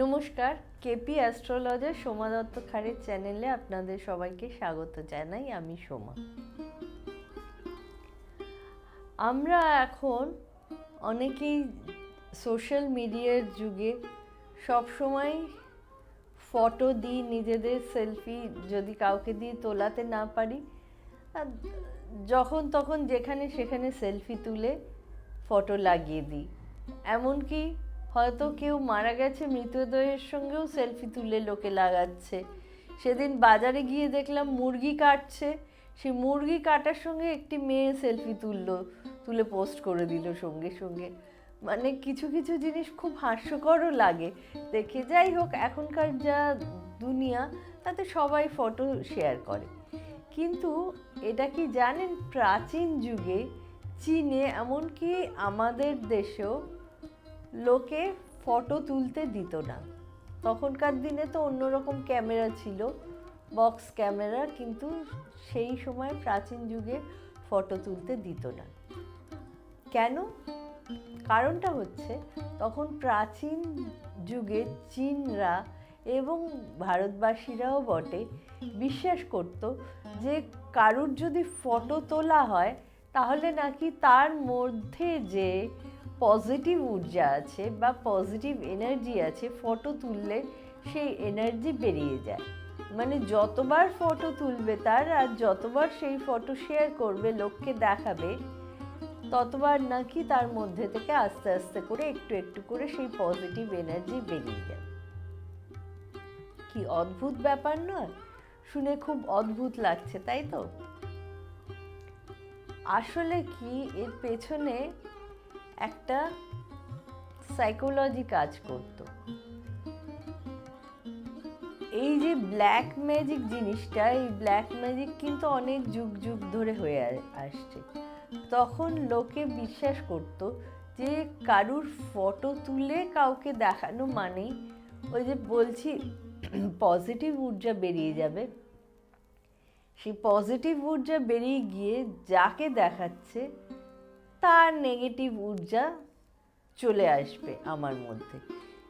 নমস্কার, KP astrologer Soma Dutta খাড়ের চ্যানেলে আপনাদের সবাইকে স্বাগত জানাই, আমি সোমা। আমরা এখন অনেকেই সোশ্যাল মিডিয়ার যুগে সবসময় ফটো দিই, নিজেদের সেলফি যদি কাউকে দিয়ে তোলাতে না পারি যখন তখন যেখানে সেখানে সেলফি তুলে ফটো লাগিয়ে দিই। এমনকি হয়তো কেউ মারা গেছে, মৃতদেহের সঙ্গেও সেলফি তুলে লোকে লাগাচ্ছে। সেদিন বাজারে গিয়ে দেখলাম মুরগি কাটছে। সেই মুরগি কাটার সঙ্গে একটি মেয়ে সেলফি তুললো, তুলে পোস্ট করে দিল সঙ্গে সঙ্গে। মানে কিছু কিছু জিনিস খুব হাস্যকরও লাগে। দেখে যাই হোক, এখনকার যা দুনিয়া, তাতে সবাই ফটো শেয়ার করে। কিন্তু এটা কি জানেন, প্রাচীন যুগে চীনে, এমনকি আমাদের দেশেও লোকে ফটো তুলতে দিত না। তখনকার দিনে তো অন্যরকম ক্যামেরা ছিল বক্স ক্যামেরা কিন্তু সেই সময় প্রাচীন যুগে ফটো তুলতে দিত না। কেন? কারণটা হচ্ছে, তখন প্রাচীন যুগে চীনরা এবং ভারতবাসীরাও বটে, বিশ্বাস করত যে কারুর যদি ফটো তোলা হয়, তাহলে নাকি তার মধ্যে যে পজিটিভ ঊর্জা আছে বা পজিটিভ এনার্জি আছে ফটো তুললে সেই এনার্জি বেরিয়ে যায়। মানে যতবার ফটো তুলবে তার আর যতবার সেই ফটো শেয়ার করবে, লোককে দেখাবে, ততবার নাকি তার মধ্যে থেকে আস্তে আস্তে করে একটু একটু করে সেই পজিটিভ এনার্জি বেরিয়ে যায়। কি অদ্ভুত ব্যাপার নয়? শুনে খুব অদ্ভুত লাগছে, তাই তো? আসলে কি এর পেছনে একটা সাইকোলজি কাজ করত। এই যে ব্ল্যাক ম্যাজিক জিনিসটা, এই ব্ল্যাক ম্যাজিক কিন্তু অনেক যুগ যুগ ধরে হয়ে আসছে। তখন লোকে বিশ্বাস করত যে কারুর ফটো তুলে কাউকে দেখানো মানেই ওই যে বলছি পজিটিভ ঊর্জা বেরিয়ে যাবে। সেই পজিটিভ ঊর্জা বেরিয়ে গিয়ে যাকে দেখাচ্ছে তার নেগেটিভ ঊর্জা চলে আসবে আমার মধ্যে।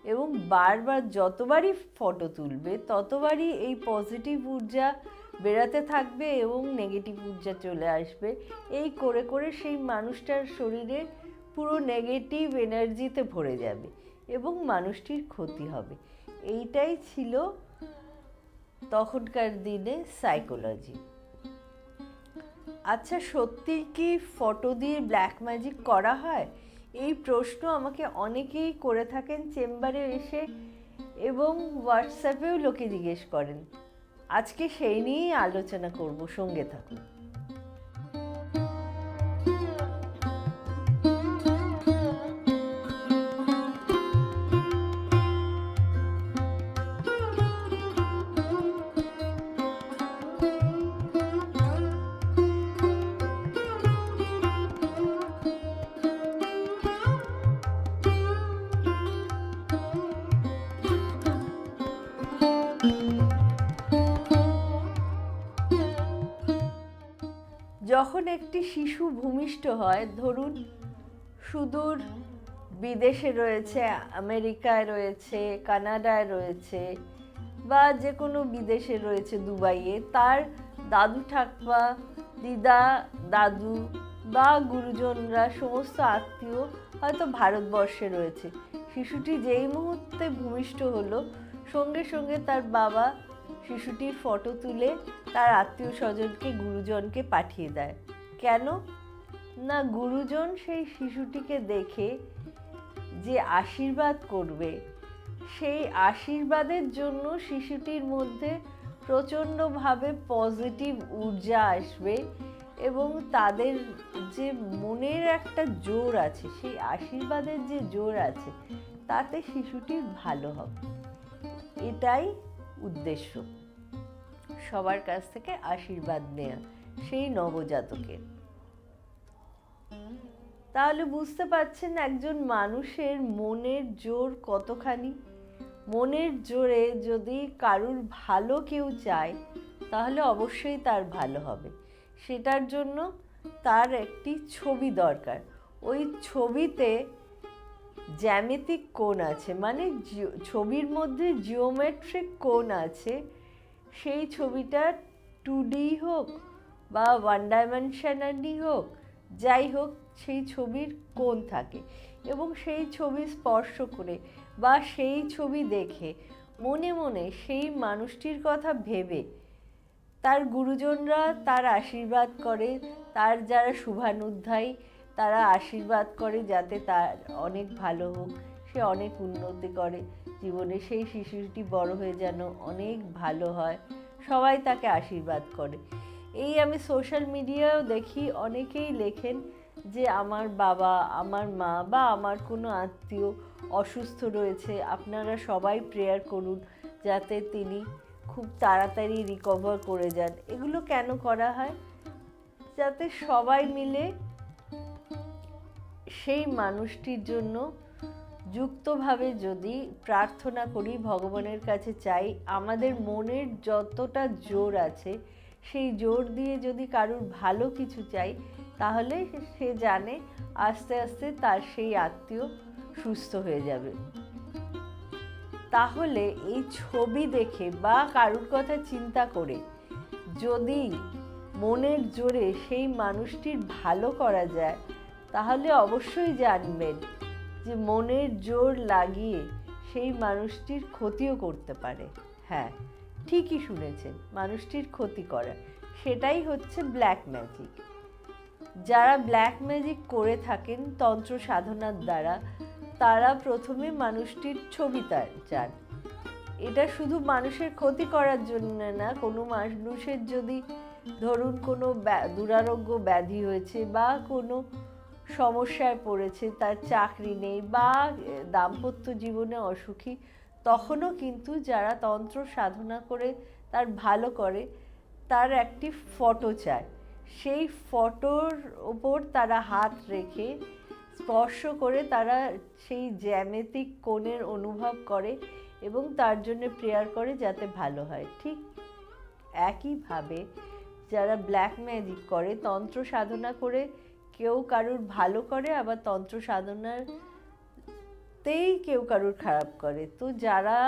এবং বারবার যতবারই ফটো তুলবে, ততবারই এই পজিটিভ ঊর্জা বেরাতে থাকবে এবং নেগেটিভ ঊর্জা চলে আসবে। এই করে করে সেই মানুষটার শরীরে পুরো নেগেটিভ এনার্জিতে ভরে যাবে এবং মানুষটির ক্ষতি হবে। এইটাই ছিল তখনকার দিনে সাইকোলজি আচ্ছা সত্যি কি ফটো দিয়ে ব্ল্যাক ম্যাজিক করা হয়? এই প্রশ্ন আমাকে অনেকেই করে থাকেন চেম্বারে এসে এবং হোয়াটসঅ্যাপেও লোকে জিজ্ঞেস করেন। আজকে সেই নিয়েই আলোচনা করব, সঙ্গে থাকুন। যখন একটি শিশু ভূমিষ্ঠ হয়, ধরুন সুদূর বিদেশে রয়েছে, আমেরিকায় রয়েছে, কানাডায় রয়েছে বা যে কোনো বিদেশে রয়েছে দুবাইয়ে, তার দাদু, ঠাকমা, দিদা, দাদু বা গুরুজনরা সমস্ত আত্মীয় হয়তো ভারতবর্ষে রয়েছে। শিশুটি যেই মুহূর্তে ভূমিষ্ঠ হলো, সঙ্গে সঙ্গে তার বাবা শিশুটির ফটো তুলে তার আত্মীয় স্বজনকে গুরুজনকে পাঠিয়ে দেয়। কেন? না, গুরুজন সেই শিশুটিকে দেখে যে আশীর্বাদ করবে। সেই আশীর্বাদের জন্য শিশুটির মধ্যে প্রচণ্ডভাবে পজিটিভ ঊর্জা আসবে এবং তাদের যে মনের একটা জোর আছে, সেই আশীর্বাদের যে জোর আছে, তাতে শিশুটির ভালো হবে। এটাই উদ্দেশ্য। সবার কাছ থেকে আশীর্বাদ নেয়া, সেই নবজাতকের। তাহলে বুঝতে পারছেন একজন মানুষের মনের জোর কতখানি? মনের জোরে যদি কারুর ভালো কেউ চায়, তাহলে অবশ্যই তার ভালো হবে। সেটার জন্য তার একটি ছবি দরকার। ওই ছবিতে জ্যামিতিক কোণ আছে মানে ছবির মধ্যে জিওমেট্রিক কোণ আছে সেই ছবিটা টু ডি হোক বা ওয়ান ডাইমেনশনালি হোক, যাই হোক, সেই ছবির কোণ থাকে এবং সেই ছবি স্পর্শ করে বা সেই ছবি দেখে মনে মনে সেই মানুষটির কথা ভেবে তার গুরুজনরা তার আশীর্বাদ করে, তার যারা শুভানুধ্যায়ী তারা আশীর্বাদ করে যাতে তার অনেক ভালো হোক, সে অনেক উন্নতি করে। জীবনে সেই শিশুটি বড় হয়ে যেন অনেক ভালো হয়, সবাই তাকে আশীর্বাদ করে। এই আমি সোশ্যাল মিডিয়াও দেখি অনেকেই লেখেন যে, আমার বাবা, আমার মা বা আমার কোনো আত্মীয় অসুস্থ রয়েছে, আপনারা সবাই প্রেয়ার করুন যাতে তিনি খুব তাড়াতাড়ি রিকভার করে যান। এগুলো কেন করা হয়? যাতে সবাই মিলে সেই মানুষটির জন্য যুক্তভাবে যদি প্রার্থনা করি, ভগবানের কাছে চাই, আমাদের মনের যতটা জোর আছে, সেই জোর দিয়ে যদি কারুর ভালো কিছু চাই, তাহলে সে জানে আস্তে আস্তে তার সেই আত্মীয় সুস্থ হয়ে যাবে। তাহলে এই ছবি দেখে বা কারুর কথা চিন্তা করে, যদি মনের জোরে সেই মানুষটির ভালো করা যায়, তাহলে অবশ্যই জানবেন যে মনের জোর লাগিয়ে সেই মানুষটির ক্ষতিও করতে পারে। হ্যাঁ ঠিকই শুনেছেন, মানুষটির ক্ষতি করা। সেটাই হচ্ছে ব্ল্যাক ম্যাজিক যারা ব্ল্যাক ম্যাজিক করে থাকেন তন্ত্র সাধনার দ্বারা, তারা প্রথমে মানুষটির ছবি চান। এটা শুধু মানুষের ক্ষতি করার জন্য না, কোনো মানুষের যদি ধরুন কোনো দুরারোগ্য ব্যাধি হয়েছে বা কোনো সমস্যায় পড়েছে, তার চাকরি নেই বা দাম্পত্য জীবনে অসুখী, তখনও কিন্তু যারা তন্ত্র সাধনা করে, তার ভালো করে, তার একটি ফটো চায়। সেই ফটোর ওপর তারা হাত রেখে, স্পর্শ করে তারা সেই জ্যামেতিক কোণের অনুভব করে এবং তার জন্য প্রেয়ার করে যাতে ভালো হয়। ঠিক একইভাবে যারা ব্ল্যাক ম্যাজিক করে, তন্ত্র সাধনা করে কেউ কারুর ভালো করে, আবার তন্ত্র সাধনার তেই কেউ কারুর খারাপ করে। তো যারা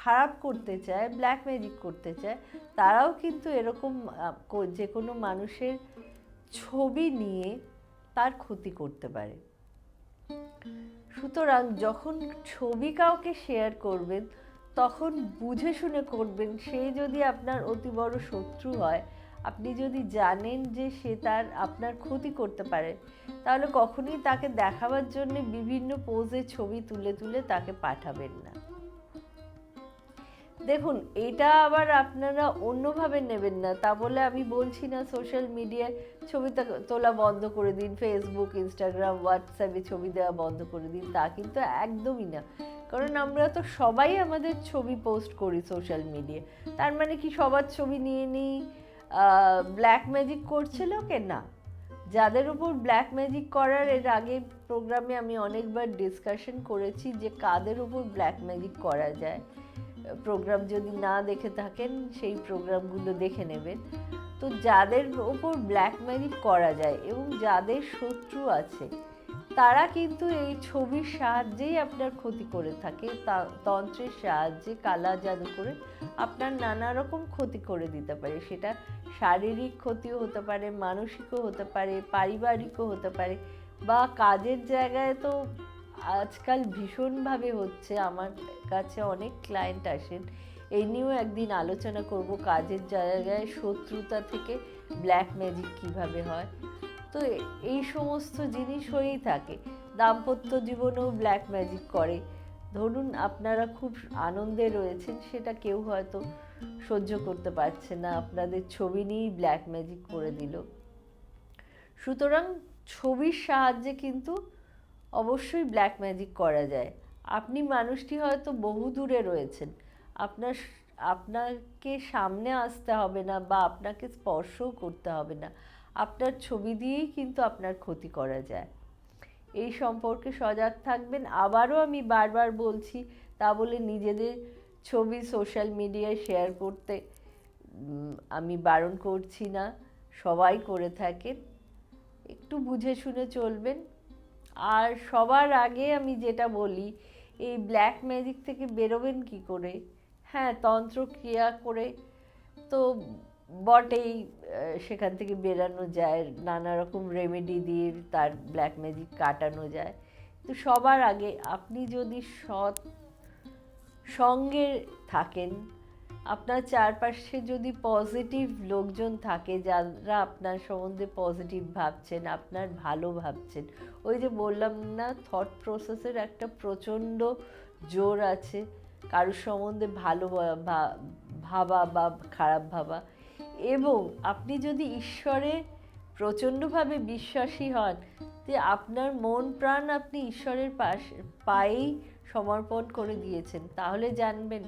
খারাপ করতে চায় ব্ল্যাক ম্যাজিক করতে চায়, তারাও কিন্তু এরকম যে কোনো মানুষের ছবি নিয়ে তার ক্ষতি করতে পারে। সুতরাং যখন ছবি কাউকে শেয়ার করবেন, তখন বুঝে শুনে করবেন, সে যদি আপনার অতি বড় শত্রু হয় আপনি যদি জানেন যে সে তার আপনার ক্ষতি করতে পারে, তাহলে কখনোই তাকে দেখাবার জন্য বিভিন্ন পোজে ছবি তুলে তুলে তাকে পাঠাবেন না। দেখুন, এটা আবার আপনারা অন্যভাবে নেবেন না। তা বলে আমি বলছি না সোশ্যাল মিডিয়ায় ছবি তোলা বন্ধ করে দিন ফেসবুক ইনস্টাগ্রাম হোয়াটসঅ্যাপে ছবি দেওয়া বন্ধ করে দিন, তা কিন্তু একদমই না। কারণ আমরা তো সবাই আমাদের ছবি পোস্ট করি সোশ্যাল মিডিয়ায় তার মানে কি সবার ছবি নিয়ে নিই? ব্ল্যাক ম্যাজিক করছে লোকে না। যাদের উপর ব্ল্যাক ম্যাজিক করার এর আগে প্রোগ্রামে আমি অনেকবার ডিসকাশন করেছি যে কাদের উপর ব্ল্যাক ম্যাজিক করা যায়। প্রোগ্রাম যদি না দেখে থাকেন, সেই প্রোগ্রামগুলো দেখে নেবেন। তো যাদের উপর ব্ল্যাক ম্যাজিক করা যায় এবং যাদের শত্রু আছে তারা কিন্তু এই ছবির সাহায্যেই আপনার ক্ষতি করে থাকে তন্ত্রের সাহায্যে, কালা জাদু করে আপনার নানা রকম ক্ষতি করে দিতে পারে। সেটা শারীরিক ক্ষতিও হতে পারে, মানসিকও হতে পারে, পারিবারিকও হতে পারে বা কাজের জায়গায় তো আজকাল ভীষণভাবে হচ্ছে। আমার কাছে অনেক ক্লায়েন্ট আসেন, এই নিয়েও একদিন আলোচনা করব কাজের জায়গায় শত্রুতা থেকে ব্ল্যাক ম্যাজিক কীভাবে হয়। তো এই সমস্ত জিনিস হয়েই থাকে। দাম্পত্য জীবনেও ব্ল্যাক ম্যাজিক করে। ধরুন আপনারা খুব আনন্দে রয়েছেন, সেটা কেউ হয়তো সহ্য করতে পারছে না। আপনাদের ছবি নিয়েই ব্ল্যাক ম্যাজিক করে দিল। সুতরাং ছবির সাহায্যে কিন্তু অবশ্যই ব্ল্যাক ম্যাজিক করা যায়। আপনি মানুষটি হয়তো বহু দূরে রয়েছেন। আপনার আপনাকে সামনে আসতে হবে না বা আপনাকে স্পর্শও করতে হবে না। আপনার ছবি দিয়েই কিন্তু আপনার ক্ষতি করা যায়। এই সম্পর্কে সজাগ থাকবেন। আবারও আমি বারবার বলছি, তা বলে নিজেদের ছবি সোশ্যাল মিডিয়ায় শেয়ার করতে আমি বারণ করছি না। সবাই করে থাকেন। একটু বুঝে শুনে চলবেন। আর সবার আগে আমি যেটা বলি, এই ব্ল্যাক ম্যাজিক থেকে বেরোবেন কি করে? হ্যাঁ তন্ত্র ক্রিয়া করে। তো বটেই সেখান থেকে বেরানো যায়, নানা রকম রেমেডি দিয়ে তার ব্ল্যাক ম্যাজিক কাটানো যায়। তো সবার আগে আপনি যদি সৎ সঙ্গে থাকেন, আপনার চারপাশে যদি পজিটিভ লোকজন থাকে, যারা আপনার সম্বন্ধে পজিটিভ ভাবছেন, আপনার ভালো ভাবছেন, ওই যে বললাম না থট প্রসেসের একটা প্রচণ্ড জোর আছে। কারোর সম্বন্ধে ভালো ভাবা বা খারাপ ভাবা এবং আপনি যদি ঈশ্বরে প্রচণ্ডভাবে বিশ্বাসী হন যে আপনার মন প্রাণ আপনি ঈশ্বরের পাশ, পায়েই সমর্পণ করে দিয়েছেন। তাহলে জানবেন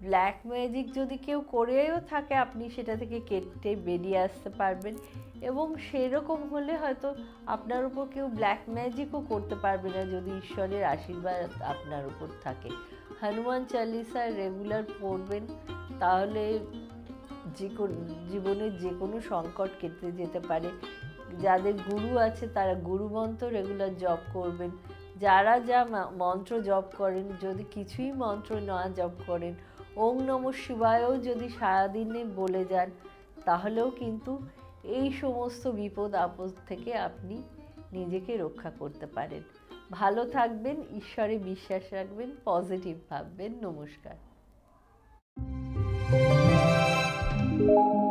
ব্ল্যাক ম্যাজিক যদি কেউ করেও থাকে, আপনি সেটা থেকে কেটে বেরিয়ে আসতে পারবেন এবং সেরকম হলে হয়তো আপনার উপর কেউ ব্ল্যাক ম্যাজিকও করতে পারবে না যদি ঈশ্বরের আশীর্বাদ আপনার উপর থাকে। হনুমান চালিসা রেগুলার পড়বেন, তাহলে যে জীবনের যে কোনো সংকট কেটে যেতে পারে। যাদের গুরু আছে তারা গুরু মন্ত্র রেগুলার জপ করবেন। যারা যা মন্ত্র জপ করেন, যদি কিছুই মন্ত্র না জপ করেন ওং নম শিবায়ও যদি সারাদিনে বলে যান, তাহলেও কিন্তু এই সমস্ত বিপদ আপদ থেকে আপনি নিজেকে রক্ষা করতে পারেন। ভালো থাকবেন, ঈশ্বরে বিশ্বাস রাখবেন পজিটিভ ভাববেন। নমস্কার। Thank you.